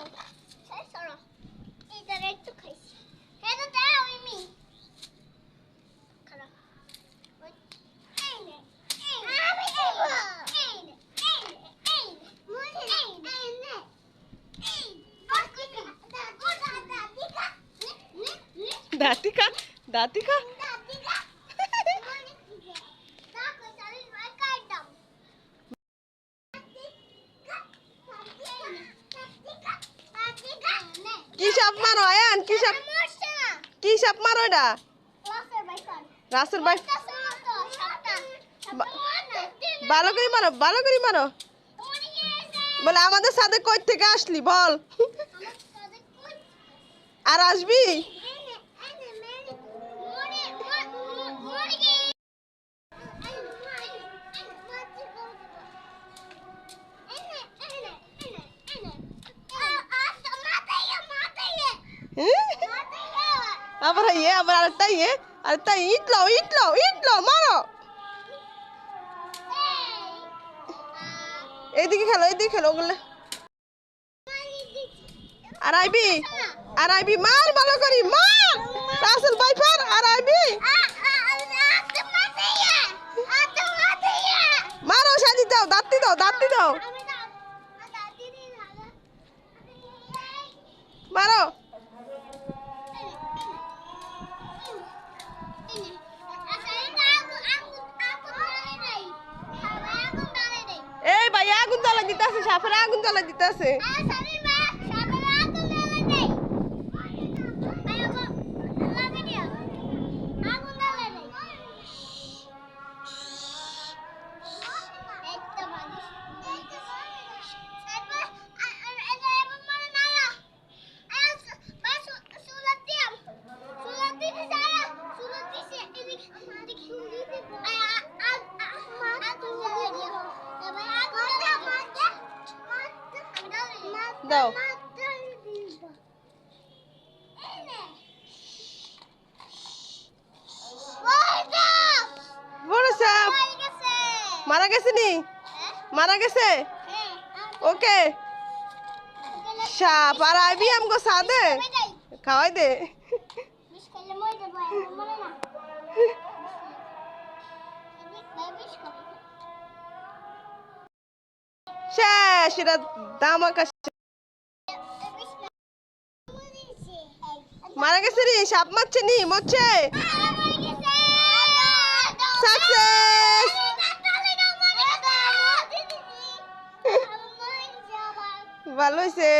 Então, sai solo. E direito cresce. Quero dar em mim. Datica, Datica. কি সাপ মারো আয়ান কি সাপ। কি সাপ মারো এটা। রাসের বাই কাছে মতো, সাতটা। সাতটা মার না। ভালো করে মারো ভালো করে মারো বলে আমাদের সাথে কই থেকে আসলি বল? আর আসবি ইট লো ইট লো ইট লো মারো এই, আ, এইদিকে খেলো এইদিকে খেলো ওগুলো। আর আইবি। আর আইবি মার ভালো করি মার রাসেল বাইফার আর আইবি মারো সাজি দাও দাঁতি দাও দাঁতি দাও আগুন জ্বালা দিতেছে সাপের আগুন জ্বালা দিতেছে দাও। মারা গেছে নি? মারা গেছে? ওকে। সাপ, আর আইবি আমগো সাদে খাওয়াই দে। শেষ, এটা দাম আকাশ মারা গেছে রে সাপ মারছে নি মরছে। ভালো হয়েছে